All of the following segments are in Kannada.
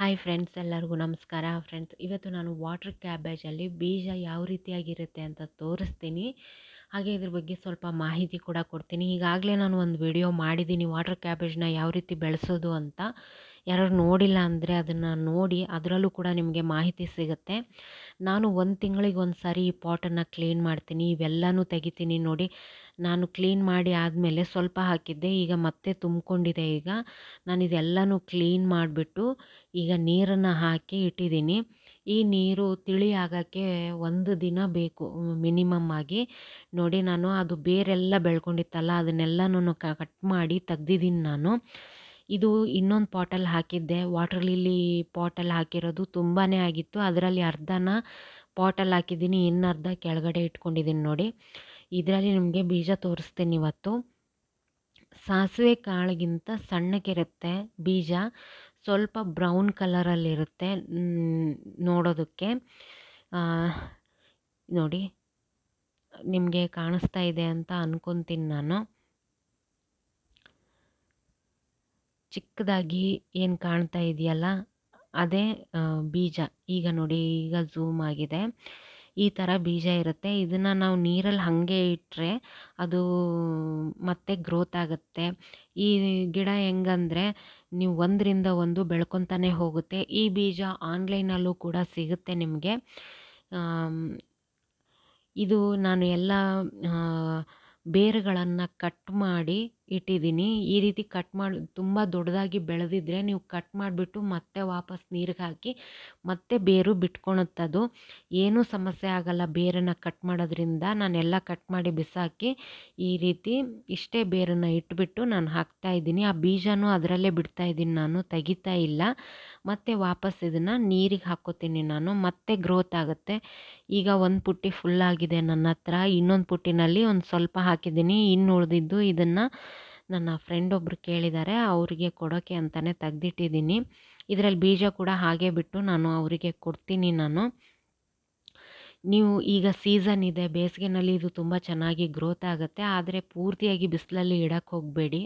ಹಾಯ್ ಫ್ರೆಂಡ್ಸ್ ಎಲ್ಲರಿಗೂ ನಮಸ್ಕಾರ. ಫ್ರೆಂಡ್ಸ್ ಇವತ್ತು ನಾನು ವಾಟರ್ ಕ್ಯಾಬೇಜಲ್ಲಿ ಬೀಜ ಯಾವ ರೀತಿಯಾಗಿರುತ್ತೆ ಅಂತ ತೋರಿಸ್ತೀನಿ. ಹಾಗೆ ಇದ್ರ ಬಗ್ಗೆ ಸ್ವಲ್ಪ ಮಾಹಿತಿ ಕೂಡ ಕೊಡ್ತೀನಿ. ಈಗಾಗಲೇ ನಾನು ಒಂದು ವಿಡಿಯೋ ಮಾಡಿದ್ದೀನಿ ವಾಟರ್ ಕ್ಯಾಬೇಜ್ನ ಯಾವ ರೀತಿ ಬೆಳೆಸೋದು ಅಂತ. ಯಾರು ನೋಡಿಲ್ಲ ಅಂದರೆ ಅದನ್ನು ನೋಡಿ ಅದರಲ್ಲೂ ಕೂಡ ನಿಮಗೆ ಮಾಹಿತಿ ಸಿಗುತ್ತೆ. ನಾನು ಒಂದು ತಿಂಗಳಿಗೆ ಒಂದು ಸಾರಿ ಈ ಪಾಟನ್ನು ಕ್ಲೀನ್ ಮಾಡ್ತೀನಿ, ಇವೆಲ್ಲನೂ ತೆಗಿತೀನಿ ನೋಡಿ. ನಾನು ಕ್ಲೀನ್ ಮಾಡಿ ಆದಮೇಲೆ ಸ್ವಲ್ಪ ಹಾಕಿದ್ದೆ, ಈಗ ಮತ್ತೆ ತುಂಬಿಕೊಂಡಿದೆ ಈಗ. ನಾನು ಇದೆಲ್ಲನೂ ಕ್ಲೀನ್ ಮಾಡಿಬಿಟ್ಟು ಈಗ ನೀರನ್ನು ಹಾಕಿ ಇಟ್ಟಿದ್ದೀನಿ. ಈ ನೀರು ತಿಳಿ ಆಗೋಕ್ಕೆ ಒಂದು ದಿನ ಬೇಕು, ಮಿನಿಮಮ್ ಆಗಿ. ನೋಡಿ ನಾನು ಅದು ಬೇರೆಲ್ಲ ಬೆಳ್ಕೊಂಡಿತ್ತಲ್ಲ, ಅದನ್ನೆಲ್ಲನೂ ಕಟ್ ಮಾಡಿ ತೆಗ್ದಿದ್ದೀನಿ ನಾನು. ಇದು ಇನ್ನೊಂದು ಪಾಟಲ್ಲಿ ಹಾಕಿದ್ದೆ. ವಾಟರ್ ಲಿಲ್ಲಿ ಪಾಟಲ್ಲಿ ಹಾಕಿರೋದು ತುಂಬಾ ಆಗಿತ್ತು. ಅದರಲ್ಲಿ ಅರ್ಧನ ಪಾಟಲ್ಲಿ ಹಾಕಿದ್ದೀನಿ. ಇನ್ನು ಅರ್ಧ ಕೆಳಗಡೆ ಇಟ್ಕೊಂಡಿದ್ದೀನಿ ನೋಡಿ. ಇದರಲ್ಲಿ ನಿಮಗೆ ಬೀಜ ತೋರಿಸ್ತೀನಿ ಇವತ್ತು. ಸಾಸಿವೆ ಕಾಳಿಗಿಂತ ಸಣ್ಣಕ್ಕಿರುತ್ತೆ ಬೀಜ. ಸ್ವಲ್ಪ ಬ್ರೌನ್ ಕಲರಲ್ಲಿರುತ್ತೆ ನೋಡೋದಕ್ಕೆ. ನೋಡಿ. ನಿಮಗೆ ಕಾಣಿಸ್ತಾ ಇದೆ ಅಂತ ಅಂದ್ಕೊತೀನಿ ನಾನು. ಚಿಕ್ಕದಾಗಿ ಏನು ಕಾಣ್ತಾ ಇದೆಯಲ್ಲ, ಅದೇ ಬೀಜ. ಈಗ ನೋಡಿ, ಈಗ ಝೂಮ್ ಆಗಿದೆ. ಈ ಥರ ಬೀಜ ಇರುತ್ತೆ. ಇದನ್ನು ನಾವು ನೀರಲ್ಲಿ ಹಾಗೆ ಇಟ್ಟರೆ ಅದು ಮತ್ತೆ ಗ್ರೋತ್ ಆಗುತ್ತೆ. ಈ ಗಿಡ ಹೆಂಗಂದರೆ ನೀವು ಒಂದರಿಂದ ಒಂದು ಬೆಳ್ಕೊತಾನೆ ಹೋಗುತ್ತೆ. ಈ ಬೀಜ ಆನ್ಲೈನಲ್ಲೂ ಕೂಡ ಸಿಗುತ್ತೆ ನಿಮಗೆ. ಇದು ನಾನು ಎಲ್ಲ ಬೇರುಗಳನ್ನು ಕಟ್ ಮಾಡಿ ಇಟ್ಟಿದ್ದೀನಿ. ಈ ರೀತಿ ಕಟ್ ಮಾಡಿ, ತುಂಬ ದೊಡ್ಡದಾಗಿ ಬೆಳೆದಿದ್ರೆ ನೀವು ಕಟ್ ಮಾಡಿಬಿಟ್ಟು ಮತ್ತೆ ವಾಪಸ್ ನೀರಿಗೆ ಹಾಕಿ, ಮತ್ತೆ ಬೇರು ಬಿಟ್ಕೊಳುತ್ತದು ಏನೂ ಸಮಸ್ಯೆ ಆಗಲ್ಲ ಬೇರನ್ನು ಕಟ್ ಮಾಡೋದ್ರಿಂದ. ನಾನೆಲ್ಲ ಕಟ್ ಮಾಡಿ ಬಿಸಾಕಿ, ಈ ರೀತಿ ಇಷ್ಟೇ ಬೇರನ್ನು ಇಟ್ಬಿಟ್ಟು ನಾನು ಹಾಕ್ತಾ ಇದ್ದೀನಿ. ಆ ಬೀಜನೂ ಅದರಲ್ಲೇ ಬಿಡ್ತಾ ಇದ್ದೀನಿ ನಾನು, ತೆಗಿತಾ ಇಲ್ಲ. ಮತ್ತೆ ವಾಪಸ್ ಇದನ್ನು ನೀರಿಗೆ ಹಾಕೋತೀನಿ ನಾನು. ಮತ್ತೆ ಗ್ರೋತ್ ಆಗುತ್ತೆ. ಈಗ ಒಂದು ಪುಟ್ಟಿ ಫುಲ್ಲಾಗಿದೆ ನನ್ನ ಹತ್ರ. ಇನ್ನೊಂದು ಪುಟ್ಟಿನಲ್ಲಿ ಒಂದು ಸ್ವಲ್ಪ ಹಾಕಿದ್ದೀನಿ. ಇನ್ನು ಉಳಿದಿದ್ದು ಇದನ್ನು ನನ್ನ ಫ್ರೆಂಡ್ ಒಬ್ಬರು ಕೇಳಿದ್ದಾರೆ ಅವರಿಗೆ ಕೊಡೋಕ್ಕೆ ಅಂತಲೇ ತೆಗ್ದಿಟ್ಟಿದ್ದೀನಿ. ಇದರಲ್ಲಿ ಬೀಜ ಕೂಡ ಹಾಗೆ ಬಿಟ್ಟು ನಾನು ಅವರಿಗೆ ಕೊಡ್ತೀನಿ ನಾನು. ನೀವು ಈಗ ಸೀಸನ್ ಇದೆ, ಬೇಸಿಗೆನಲ್ಲಿ ಇದು ತುಂಬ ಚೆನ್ನಾಗಿ ಗ್ರೋತ್ ಆಗುತ್ತೆ, ಆದರೆ ಪೂರ್ತಿಯಾಗಿ ಬಿಸಿಲಲ್ಲಿ ಇಡಕ್ಕೆ ಹೋಗಬೇಡಿ.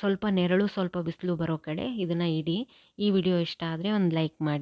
ಸ್ವಲ್ಪ ನೆರಳು, ಸ್ವಲ್ಪ ಬಿಸಿಲು ಬರೋ ಕಡೆ ಇದನ್ನು ಇಡಿ. ಈ ವಿಡಿಯೋ ಇಷ್ಟ ಆದರೆ ಒಂದು ಲೈಕ್ ಮಾಡಿ.